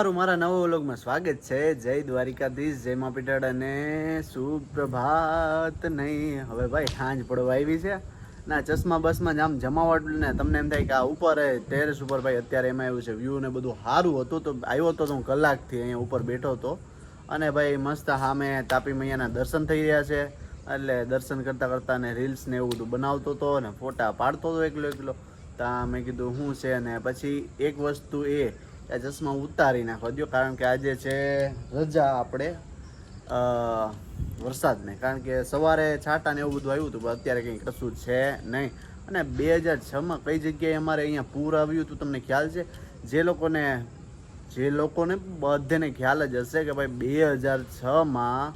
મારું મારા નવા વ્લોગમાં સ્વાગત છે. જય દ્વારિકાધીશ, જય મા અને સુપ્રભાત નહીં. હવે ભાઈ સાંજ પડવા આવી છે. ના, ચશ્મા બસમાં જ આમ જમાવટ ને તમને એમ થાય કે આ ઉપર ટેરેસ ઉપર ભાઈ અત્યારે એમાં એવું છે. વ્યૂ ને બધું સારું હતું તો આવ્યો તો હું કલાકથી અહીંયા ઉપર બેઠો હતો. અને ભાઈ મસ્ત સામે તાપી મૈયાના દર્શન થઈ રહ્યા છે. એટલે દર્શન કરતાં કરતાં ને રીલ્સ ને એવું બધું બનાવતો હતો ને ફોટા પાડતો હતો એકલો એકલો. ત્યાં મેં કીધું શું છે ને પછી એક વસ્તુ એ આ ચશ્મા ઉતારી નાખવા દો કારણ કે આજે છે રજા આપણે વરસાદને. કારણ કે સવારે છાંટા ને એવું બધું આવ્યું હતું, પણ અત્યારે કંઈ કશું છે નહીં. અને બે હજાર છમાં કઈ જગ્યાએ અમારે અહીંયા પૂર આવ્યું હતું, તમને ખ્યાલ છે? જે લોકોને જે લોકોને બધાને ખ્યાલ જ હશે કે ભાઈ બે હજાર છમાં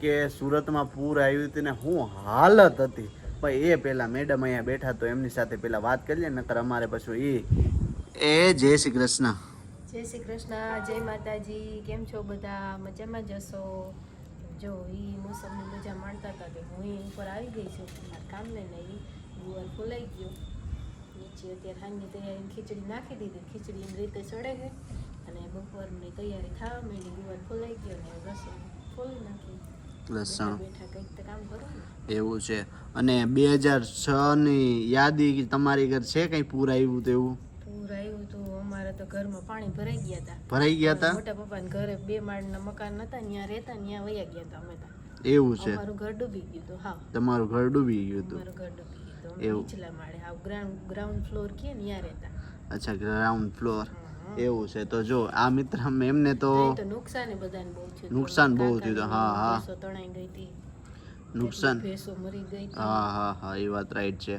કે સુરતમાં પૂર આવ્યું હતું ને શું હાલત હતી? પણ એ પહેલાં મેડમ અહીંયા બેઠા તો એમની સાથે પહેલાં વાત કરીએ નકર અમારે પછી એ એ જય શ્રી કૃષ્ણ. જય શ્રી કૃષ્ણ જય માતાજી કેમ છો બધા? મજામાં જશો જો એ મોસમની મજા માણતા હતા કે હું ઉપર આવી ગઈ છું મારા કામને નહીં ગુવાર ફૂલાઈ ગયો. નીચે અત્યારે હાંગની તૈયારી ખીચડી નાખી દીધી. ખીચડી એમ રીતે ચડે ગઈ અને બપોરની તૈયારી થવા માંડી. ગુવાર ફૂલાઈ ગયો ને રસોઈ ફોલી નાખી. લસણ. એવું છે. અને બે હજાર છ ની યાદી તમારી ઘર છે કઈ પૂર આવ્યું તો એવું? પૂર આવ્યું તો અમારે તો ઘરમાં પાણી ભરાઈ ગયા હતા ભરાઈ ગયા હતા મોટા પપ્પાના ઘરે બે માળના મકાન હતા ત્યાં રહેતા ત્યાં વયા ગયા હતા અમે એવું છે. અમારું ઘર ડૂબી ગયું હતું હા. તમારું ઘર ડૂબી ગયું હતું? અમારું ઘર ડૂબી ગયું હતું. એવું. નીચલા માળે હા ગ્રાઉન્ડ ગ્રાઉન્ડ ફ્લોર કે ત્યાં રહેતા. અચ્છા ગ્રાઉન્ડ ફ્લોર. એવું છે. તો જો આ મિત્ર એમને તો નુકસાન બધાને બહુ થયું નુકસાન બહુ થયું હા, હા. તણાઈ ગઈ હતી. નુકસાન. હા હા હા એ વાત રાઈટ છે.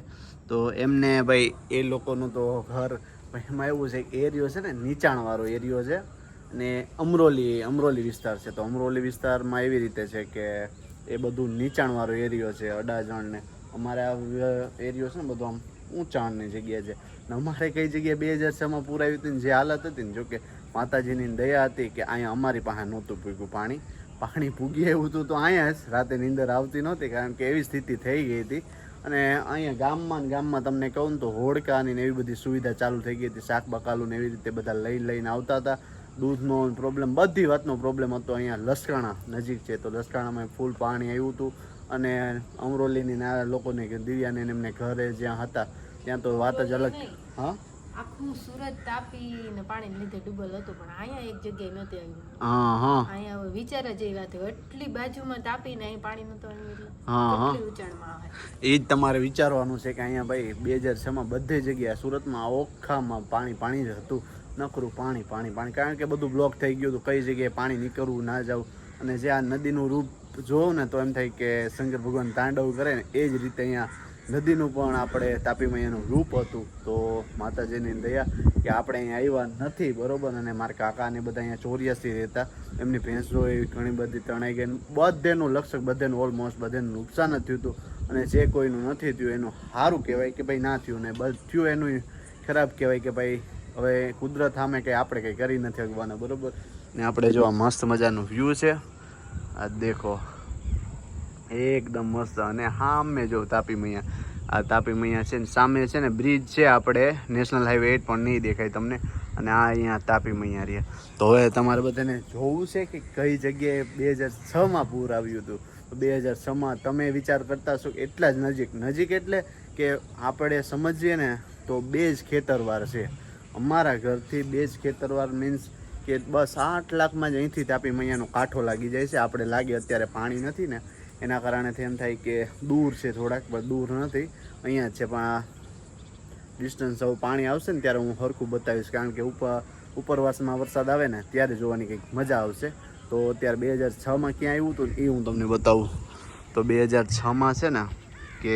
તો એમને ભાઈ એ લોકોનું તો ઘર એમાં એવું છે કે એરિયો છે ને, નીચાણવાળો એરિયો છે અને અમરોલી અમરોલી વિસ્તાર છે. તો અમરોલી વિસ્તારમાં એવી રીતે છે કે એ બધું નીચાણવાળો એરિયો છે, અડાજણ ને. અમારે આ એરિયો છે ને બધું આમ ઊંચાણની જગ્યા છે. ને અમારે કઈ જગ્યાએ બે હજાર છમાં પૂરાવી હતી ને જે હાલત હતી ને જોકે માતાજીની દયા હતી કે અહીંયા અમારી પાસે નહોતું પૂગ્યું પાણી. પાણી પૂગી એવું હતું તો અહીંયા જ રાતે નીંદર આવતી નહોતી, કારણ કે એવી સ્થિતિ થઈ ગઈ હતી. અને અહીંયા ગામમાં ને ગામમાં તમને કહું ને તો હોડકાની ને એવી બધી સુવિધા ચાલુ થઈ ગઈ હતી. શાક બકાલું ને એવી રીતે બધા લઈ લઈને આવતા હતા. દૂધનો પ્રોબ્લેમ બધી વાતનો પ્રોબ્લેમ હતો અહીંયા લસકાણા નજીક છે. તો લસકાણામાં ફૂલ પાણી આવ્યું હતું અને અમરોલીની ના લોકોને દિવ્યાને એમને ઘરે જ્યાં હતા ત્યાં તો વાત જ અલગ હા? આખું સુરત તાપી ને પાણી લીધે ડૂબલ હતું પણ અહીંયા એક જગ્યાએ નહોતી આવ્યું હા હા. અહીંયા વિચાર જ એવા થયો એટલી બાજુમાં તાપી ને અહીં પાણી નહોતું આવ્યું એટલે હા, હા. કેટલી આવે? એ જ તમારે વિચારવાનું છે કે અહીંયા ભાઈ બે હજાર છમાં બધી જગ્યાએ સુરતમાં ઓખામાં પાણી પાણી જ હતું. નકરું પાણી પાણી પાણી. કારણ કે બધું બ્લોક થઈ ગયું હતું. કઈ જગ્યાએ પાણી નીકળવું ના જવું. અને જે આ નદીનું રૂપ જોવું ને તો એમ થાય કે શંકર ભગવાન તાંડવ કરે ને એ જ રીતે અહીંયા નદીનું પણ આપણે તાપી મૈયાનું રૂપ હતું. તો માતાજીની દયા કે આપણે અહીંયા આવ્યા નથી, બરોબર? અને મારા કાકા ને બધા અહીંયા ચોર્યાસી રહેતા. એમની ભેંસો એવી ઘણી બધી તણાઈ ગઈ. બધેનું લક્ષક, બધેનું ઓલમોસ્ટ બધેનું નુકસાન જ થયું હતું. અને જે કોઈનું નથી થયું, એનું સારું કહેવાય કે ભાઈ ના થયું. ને બધું થયું એનું ખરાબ કહેવાય કે ભાઈ હવે કુદરત સામે કંઈ આપણે કંઈ કરી નથી શકવાના, બરાબર? ને આપણે જો મસ્ત મજાનું વ્યૂ છે. આ દેખો. એકદમ મસ્ત. અને સામે જો તાપી મૈયા, આ તાપી મૈયા છે ને, સામે છે ને, બ્રિજ છે આપણે, નેશનલ હાઈવે એટ પણ નહીં દેખાય તમને. અને આ અહીંયા તાપી મૈયા રહ્યા. તો હવે તમારે બધાને જોવું છે કે કઈ જગ્યાએ બે હજાર છમાં પૂર આવ્યું હતું? તો બે હજાર છમાં તમે વિચાર કરતા છો એટલા જ નજીક. નજીક એટલે કે આપણે સમજીએ ને, તો બે જ ખેતરવાર છે. અમારા ઘરથી બે જ ખેતરવાર મીન્સ કે બસ આઠ લાખમાં જ અહીંથી તાપી મૈયાનો કાંઠો લાગી જાય છે. આપણે લાગે અત્યારે પાણી નથી ને. એના કારણેથી એમ થાય કે દૂર છે થોડાક, પણ દૂર નથી. અહીંયા જ છે, પણ આ ડિસ્ટન્સ હવે પાણી આવશે ને ત્યારે હું સરખું બતાવીશ, કારણ કે ઉપર, ઉપરવાસમાં વરસાદ આવે ને, ત્યારે જોવાની કંઈક મજા આવશે. તો અત્યારે બે હજાર છમાં ક્યાં આવ્યું હતું એ હું તમને બતાવું. તો બે હજાર છમાં છે ને, કે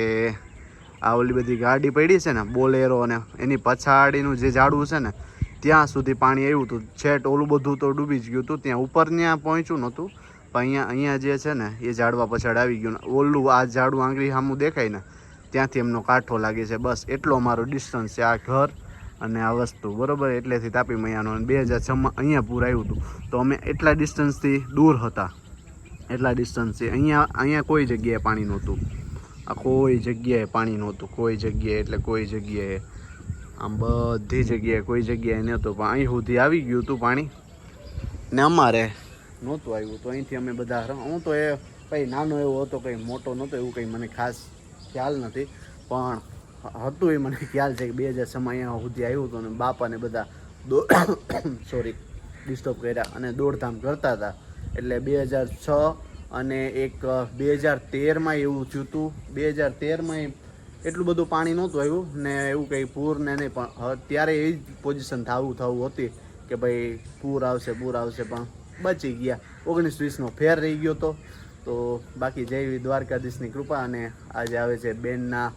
આ ઓલી બધી ગાડી પડી છે ને, બોલેરો અને એની પછાડીનું જે ઝાડવું છે ને, ત્યાં સુધી પાણી આવ્યું હતું. છેટ ઓલું બધું તો ડૂબી જ ગયું હતું, ત્યાં ઉપર ત્યાં પહોંચ્યું નહોતું. પણ અહીંયા અહીંયા જે છે ને, એ ઝાડવા પછાડ આવી ગયું ઓલું આ ઝાડું આંગળી સામું દેખાય ને, ત્યાંથી એમનો કાંઠો લાગે છે. બસ એટલો અમારો ડિસ્ટન્સ છે આ ઘર અને આ વસ્તુ. બરાબર? એટલેથી તાપી મૈયાનો. બે હજાર છમાં અહીંયા પૂર આવ્યું હતું. તો અમે એટલા ડિસ્ટન્સથી દૂર હતા. એટલા ડિસ્ટન્સથી અહીંયા અહીંયા કોઈ જગ્યાએ પાણી નહોતું. આ કોઈ જગ્યાએ પાણી નહોતું. કોઈ જગ્યાએ એટલે કોઈ જગ્યાએ આમ બધી જગ્યાએ કોઈ જગ્યાએ નહોતું. પણ અહીં સુધી આવી ગયું હતું પાણી. ને અમારે નહોતું આવ્યું. તો અહીંથી અમે બધા હું તો એ કંઈ નાનો એવો હતો, કંઈ મોટો નહોતો, એવું કંઈ મને ખાસ ખ્યાલ નથી. પણ હતું એ મને ખ્યાલ છે કે બે હજાર સમય અહીંયા સુધી આવ્યું હતું અને બાપાને બધા દો સોરી ડિસ્ટર્બ કર્યા અને દોડધામ કરતા હતા. એટલે બે હજાર છ અને એક, બે હજાર તેરમાં એવું થયું હતું. બે હજાર તેરમાં એટલું બધું પાણી નહોતું આવ્યું ને એવું કંઈ પૂર ને નહીં. પણ ત્યારે એ જ પોઝિશન થવું થવું હતી કે ભાઈ પૂર આવશે પૂર આવશે પણ બચી ગયા. ઓગણીસ વીસનો ફેર રહી ગયો હતો તો બાકી જય દ્વારકાધીશની કૃપા અને આજે આવે છે બેનના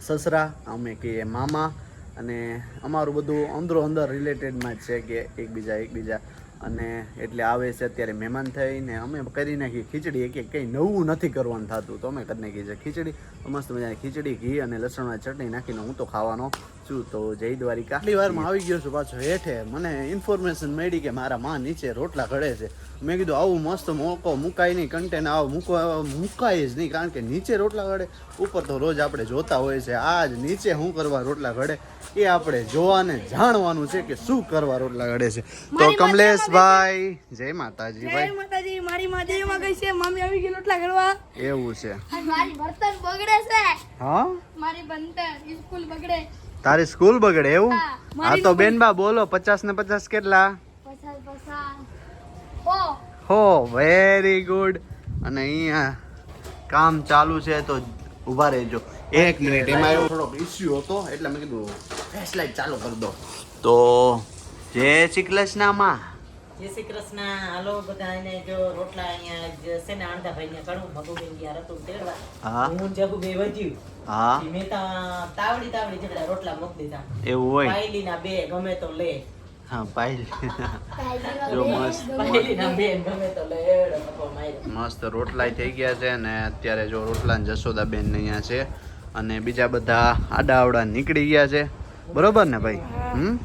સસરા, અમે કહીએ મામા અને અમારું બધું અંદરો અંદર રિલેટેડમાં જ છે કે એકબીજા એકબીજા. અને એટલે આવે છે અત્યારે મહેમાન થઈને અમે કરી નાખીએ ખીચડી. એક એક કંઈ નવું નથી કરવાનું થતું. તો અમે કરી નાખીએ છીએ ખીચડી. મસ્ત મજાની ખીચડી, ઘી અને લસણમાં ચટણી નાખીને હું તો ખાવાનો છું તો જય દ્વારિકા. આટલી વારમાં આવી ગયો છું પાછો હેઠે. મને ઇન્ફોર્મેશન મળી કે મારા માં નીચે રોટલા ઘડે છે. મેં કીધું આવું મસ્ત મોકો મુકાય નહીં કન્ટેન આવો મૂકવા મુકાય જ નહીં કારણ કે નીચે રોટલા ઘડે. ઉપર તો રોજ આપણે જોતા હોય છે. આજ નીચે શું કરવા રોટલા ઘડે? એ આપણે જોવાને જાણવાનું છે કે શું કરવા રોટલા ઘડે છે. તો કમલેશભાઈ જય માતાજી જય ભાઈ. માતાજી મારી માં દેવીમાં ગઈ છે. મમ્મી આવી ગઈ રોટલા ઘડવા. એવું છે. મારી બર્તન બગડે છે. હા? મારી ભણતર સ્કૂલ બગડે. તારી સ્કૂલ બગડે એવું? હા, તો બેનબા બોલો પચાસ ને પચાસ કેટલા? હો. વેરી ગુડ અને અહીંયા કામ ચાલુ છે તો ઊભા રહેજો. એક મિનિટ એમાં એવો થોડોક ઇસ્યુ હતો એટલે મેં કીધું ફ્લેશ લાઈટ ચાલુ કરી દો. તો જય શ્રી કૃષ્ણમાં જય શ્રી કૃષ્ણ. હાલો બધા એને જો રોટલા અહીંયા છે ને આણંદા ભાઈ ને કણું ભગુબેન ગયા રતું તેડવા. હું. જગુ બે વધ્યું. હા. મેં તો તાવડી તાવડી જેટલા રોટલા મૂકી દીધા. એવું હોય? પાયલી ના બે ગમે તો લે. હા પાયલી. જો મસ્ત. પાયલી ના બે ગમે તો લે. મસ્ત રોટલા થઈ ગયા છે અને અત્યારે જો રોટલા ને જશોદાબેન અહીંયા છે અને બીજા બધા આડા આવડા નીકળી ગયા છે. બરોબર ને ભાઈ? હમ?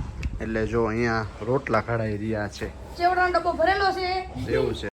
એટલે જો અહીંયા રોટલા ખડાઈ રહ્યા છે. ચેવડાનો ડબ્બો ભરેલો છે? એવું છે.